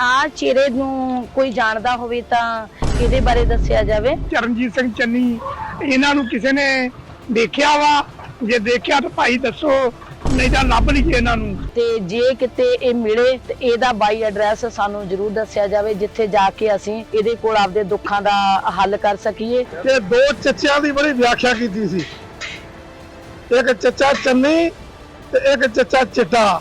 ਆ ਚਿਹਰੇ ਨੂੰ ਕੋਈ ਜਾਣਦਾ ਹੋਵੇ ਤਾਂ ਇਹਦੇ ਬਾਰੇ ਦੱਸਿਆ ਜਾਵੇ। ਚਰਨਜੀਤ ਸਿੰਘ ਚੰਨੀ ਇਹਨਾਂ ਨੂੰ ਕਿਸੇ ਨੇ ਦੇਖਿਆ ਵਾ? ਜੇ ਦੇਖਿਆ ਤਾਂ ਭਾਈ ਦੱਸੋ ਨਹੀਂ ਤਾਂ ਲੱਭ ਲਈਏ ਇਹਨਾਂ ਨੂੰ। ਤੇ ਜੇ ਕਿਤੇ ਇਹ ਮਿਲੇ ਤੇ ਇਹਦਾ ਬਾਈ ਐਡਰੈਸ ਸਾਨੂੰ ਜਰੂਰ ਦੱਸਿਆ ਜਾਵੇ ਜਿੱਥੇ ਜਾ ਕੇ ਅਸੀਂ ਇਹਦੇ ਕੋਲ ਆਪਦੇ ਦੁੱਖਾਂ ਦਾ ਹੱਲ ਕਰ ਸਕੀਏ। ਕਿ ਦੋ ਚੱਚਿਆਂ ਦੀ ਬੜੀ ਵਿਆਖਿਆ ਕੀਤੀ ਸੀ। ਇੱਕ ਚੱਚਾ ਚੰਨੀ ਤੇ ਇੱਕ ਚੱਚਾ ਚਿੱਟਾ।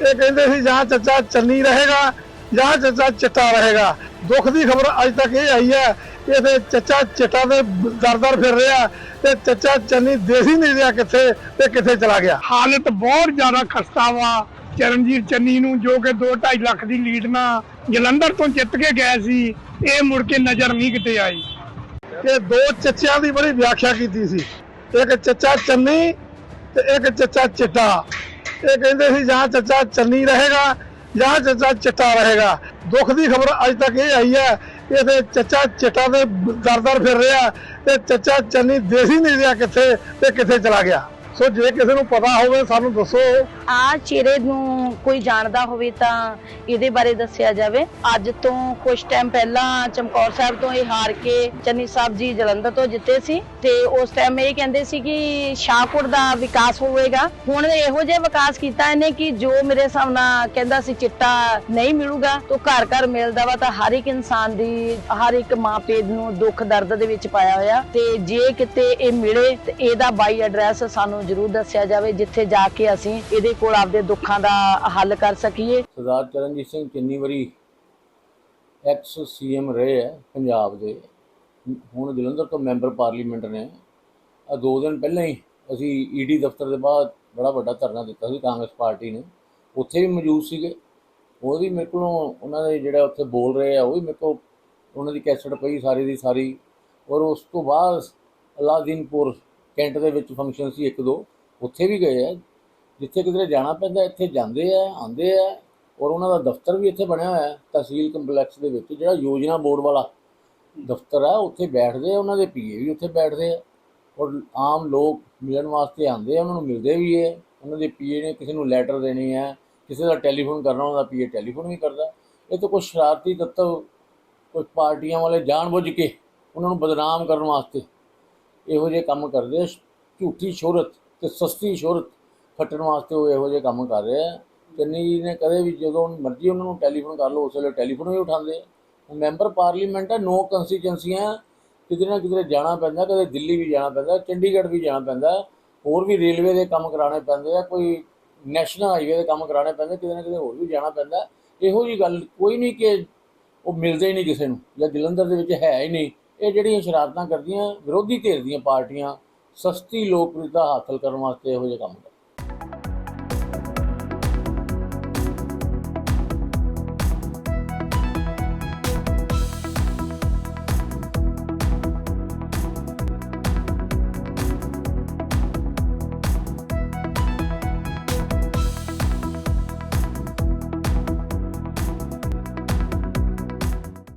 ਇਹ ਕਹਿੰਦੇ ਸੀ ਜਾਂ ਚੱਚਾ ਚੰਨੀ ਰਹੇਗਾ ਜਾਂ ਚੱਚਾ ਚਿੱਟਾ ਰਹੇਗਾ। ਦੁੱਖ ਦੀ ਖਬਰ ਅੱਜ ਤੱਕ ਇਹ ਆਈ ਹੈ ਕਿ ਇਥੇ ਚੱਚਾ ਚਿੱਟਾ ਦੇ ਦਰ-ਦਰ ਫਿਰ ਰਿਹਾ ਤੇ ਚੱਚਾ ਚੰਨੀ ਦੇਸੀ ਨਹੀਂ ਰਿਹਾ ਕਿੱਥੇ ਤੇ ਕਿੱਥੇ ਚਲਾ ਗਿਆ। ਹਾਲਤ ਬਹੁਤ ਜ਼ਿਆਦਾ ਖਸਤਾ ਵਾ। ਚਰਨਜੀਤ ਚੰਨੀ ਨੂੰ ਜੋ ਕਿ 2.5 ਲੱਖ ਦੀ ਲੀਡ ਨਾਲ ਜਲੰਧਰ ਤੋਂ ਜਿੱਤ ਕੇ ਗਏ ਸੀ ਇਹ ਮੁੜ ਕੇ ਨਜ਼ਰ ਨਹੀਂ ਕਿਤੇ ਆਈ। ਕਿ ਦੋ ਚੱਚਿਆਂ ਦੀ ਬੜੀ ਵਿਆਖਿਆ ਕੀਤੀ ਸੀ। ਇੱਕ ਚੱਚਾ ਚੰਨੀ ਤੇ ਇੱਕ ਚੱਚਾ ਚਿੱਟਾ। ਇਹ ਕਹਿੰਦੇ ਸੀ ਜਾਂ ਚੱਚਾ ਚੰਨੀ ਰਹੇਗਾ ਜਾਂ ਚੱਚਾ ਚਿੱਟਾ ਰਹੇਗਾ। ਦੁੱਖ ਦੀ ਖਬਰ ਅੱਜ ਤੱਕ ਇਹ ਆਈ ਹੈ ਕਿ ਇਥੇ ਚੱਚਾ ਚਿੱਟਾ ਦੇ ਦਰ-ਦਰ ਫਿਰ ਰਿਹਾ, ਤੇ ਚੱਚਾ ਚੰਨੀ ਦੇਸੀ ਨਹੀਂ ਰਿਹਾ ਕਿੱਥੇ ਤੇ ਕਿੱਥੇ ਚਲਾ ਗਿਆ। ਸੋ ਜੇ ਕਿਸੇ ਨੂੰ ਪਤਾ ਹੋਵੇ, ਸਾਨੂੰ ਦੱਸੋ। ਆ ਚਿਹਰੇ ਨੂੰ ਕੋਈ ਜਾਣਦਾ ਹੋਵੇ ਤਾਂ ਇਹਦੇ ਬਾਰੇ ਦੱਸਿਆ ਜਾਵੇ। ਅੱਜ ਤੋਂ ਕੁਝ ਟਾਈਮ ਪਹਿਲਾਂ ਚਮਕੌਰ ਸਾਹਿਬ ਤੋਂ ਇਹ ਹਾਰ ਕੇ ਚੰਨੀ ਸਾਹਿਬ ਜੀ ਜਲੰਧਰ ਤੋਂ ਜਿੱਤੇ ਸੀ ਤੇ ਉਸ ਟਾਈਮ ਇਹ ਕਹਿੰਦੇ ਸੀ ਕਿ ਸ਼ਾਹਪੁਰ ਦਾ ਵਿਕਾਸ ਹੋਵੇਗਾ। ਹੁਣ ਇਹੋ ਜਿਹਾ ਵਿਕਾਸ ਕੀਤਾ ਇਹਨੇ ਕਿ ਜੋ ਮੇਰੇ ਹਿਸਾਬ ਨਾਲ ਕਹਿੰਦਾ ਸੀ ਚਿੱਟਾ ਨਹੀਂ ਮਿਲੂਗਾ, ਤਾਂ ਘਰ ਘਰ ਮਿਲਦਾ ਵਾ ਤਾਂ ਹਰ ਇੱਕ ਇਨਸਾਨ ਦੀ, ਹਰ ਇੱਕ ਮਾਂ ਪਿਓ ਨੂੰ ਦੁੱਖ ਦਰਦ ਦੇ ਵਿੱਚ ਪਾਇਆ ਹੋਇਆ। ਤੇ ਜੇ ਕਿਤੇ ਇਹ ਮਿਲੇ ਤੇ ਇਹਦਾ ਬਾਈ ਐਡਰੈਸ ਸਾਨੂੰ ਜਰੂਰ ਦੱਸਿਆ ਜਾਵੇ ਜਿੱਥੇ ਜਾ ਕੇ ਅਸੀਂ ਇਹਦੇ ਕੋਲ ਆਪਦੇ ਦੁੱਖਾਂ ਦਾ ਹੱਲ ਕਰ ਸਕੀਏ। ਸਰਦਾਰ ਚਰਨਜੀਤ ਸਿੰਘ ਕਿੰਨੀ ਵਾਰੀ ਐਕਸ ਸੀਐਮ ਰਹੇ ਹੈ ਪੰਜਾਬ ਦੇ। ਹੁਣ ਜਲੰਧਰ ਤੋਂ ਮੈਂਬਰ ਪਾਰਲੀਮੈਂਟ ਨੇ। ਆ ਦੋ ਦਿਨ ਪਹਿਲਾਂ ਹੀ ਅਸੀਂ ਈਡੀ ਦਫ਼ਤਰ ਦੇ ਬਾਅਦ ਬੜਾ ਵੱਡਾ ਧਰਨਾ ਦਿੱਤਾ ਸੀ ਕਾਂਗਰਸ ਪਾਰਟੀ ਨੇ। ਉੱਥੇ ਵੀ ਮੌਜੂਦ ਸੀਗੇ। ਉਹ ਵੀ ਮੇਰੇ ਕੋਲੋਂ ਉਹਨਾਂ ਦੇ ਜਿਹੜਾ ਉੱਥੇ ਬੋਲ ਰਹੇ ਆ, ਉਹ ਵੀ ਮੇਰੇ ਕੋਲ ਉਹਨਾਂ ਦੀ ਕੈਸਟ ਪਈ ਸਾਰੀ ਦੀ ਸਾਰੀ। ਔਰ ਉਸ ਤੋਂ ਬਾਅਦ ਅਲਾਦੀਨਪੁਰ ਕੈਂਟ ਦੇ ਵਿੱਚ ਫੰਕਸ਼ਨ ਸੀ ਇੱਕ ਦੋ, ਉੱਥੇ ਵੀ ਗਏ ਆ। ਜਿੱਥੇ ਕਿਧਰੇ ਜਾਣਾ ਪੈਂਦਾ, ਇੱਥੇ ਜਾਂਦੇ ਆ, ਆਉਂਦੇ ਆ ਔਰ ਉਹਨਾਂ ਦਾ ਦਫ਼ਤਰ ਵੀ ਇੱਥੇ ਬਣਿਆ ਹੋਇਆ ਹੈ, ਤਹਿਸੀਲ ਕੰਪਲੈਕਸ ਦੇ ਵਿੱਚ, ਜਿਹੜਾ ਯੋਜਨਾ ਬੋਰਡ ਵਾਲਾ ਦਫ਼ਤਰ ਆ ਉੱਥੇ ਬੈਠਦੇ ਆ ਉਹਨਾਂ ਦੇ ਪੀਏ ਵੀ ਉੱਥੇ ਬੈਠਦੇ ਆ। ਔਰ ਆਮ ਲੋਕ ਮਿਲਣ ਵਾਸਤੇ ਆਉਂਦੇ ਆ, ਉਹਨਾਂ ਨੂੰ ਮਿਲਦੇ ਵੀ ਹੈ ਉਹਨਾਂ ਦੇ ਪੀਏ ਨੇ ਕਿਸੇ ਨੂੰ ਲੈਟਰ ਦੇਣੀ ਹੈ ਕਿਸੇ ਦਾ ਟੈਲੀਫੋਨ ਕਰਨਾ, ਉਹਨਾਂ ਦਾ ਪੀਏ ਟੈਲੀਫੋਨ ਵੀ ਕਰਦਾ। ਇਹ ਤਾਂ ਕੁਝ ਸ਼ਰਾਰਤੀ ਤੱਤਵ ਕੁਝ ਪਾਰਟੀਆਂ ਵਾਲੇ ਜਾਣਬੁੱਝ ਕੇ ਉਹਨਾਂ ਨੂੰ ਬਦਨਾਮ ਕਰਨ ਵਾਸਤੇ ਇਹੋ ਜਿਹੇ ਕੰਮ ਕਰਦੇ ਆ। ਝੂਠੀ ਸ਼ੋਹਰਤ ਤੇ ਸਸਤੀ ਸ਼ੋਹਰਤ ਖੱਟਣ ਵਾਸਤੇ ਉਹ ਇਹੋ ਜਿਹੇ ਕੰਮ ਕਰ ਰਹੇ ਆ ਚੰਨੀ ਜੀ ਨੇ ਕਦੇ ਵੀ ਜਦੋਂ ਮਰਜ਼ੀ ਉਹਨਾਂ ਨੂੰ ਟੈਲੀਫੋਨ ਕਰ ਲਓ, ਉਸ ਵੇਲੇ ਟੈਲੀਫੋਨ ਵੀ ਉਠਾਉਂਦੇ ਮੈਂਬਰ ਪਾਰਲੀਮੈਂਟ ਹੈ ਨੋ ਕੰਸਟੀਚੁਐਂਸੀਆਂ ਕਿਤੇ ਨਾ ਕਿਤੇ ਜਾਣਾ ਪੈਂਦਾ, ਕਦੇ ਦਿੱਲੀ ਵੀ ਜਾਣਾ ਪੈਂਦਾ, ਚੰਡੀਗੜ੍ਹ ਵੀ ਜਾਣਾ ਪੈਂਦਾ। ਹੋਰ ਵੀ ਰੇਲਵੇ ਦੇ ਕੰਮ ਕਰਾਉਣੇ ਪੈਂਦੇ ਆ, ਕੋਈ ਨੈਸ਼ਨਲ ਹਾਈਵੇ ਦੇ ਕੰਮ ਕਰਾਉਣੇ ਪੈਂਦੇ, ਕਿਤੇ ਨਾ ਕਿਤੇ ਹੋਰ ਵੀ ਜਾਣਾ ਪੈਂਦਾ। ਇਹੋ ਜੀ ਗੱਲ ਕੋਈ ਨਹੀਂ ਕਿ ਉਹ ਮਿਲਦੇ ਹੀ ਨਹੀਂ ਕਿਸੇ ਨੂੰ, ਜਾਂ ਜਲੰਧਰ ਦੇ ਵਿੱਚ ਹੈ ਹੀ ਨਹੀਂ। ਇਹ ਜਿਹੜੀਆਂ ਸ਼ਰਾਰਤਾਂ ਕਰਦੀਆਂ ਵਿਰੋਧੀ ਧਿਰ ਦੀਆਂ ਪਾਰਟੀਆਂ ਸਸਤੀ ਲੋਕਪ੍ਰਿਯਤਾ ਹਾਸਲ ਕਰਨ ਵਾਸਤੇ ਇਹੋ ਜਿਹੇ ਕੰਮ ਕਰਦੇ।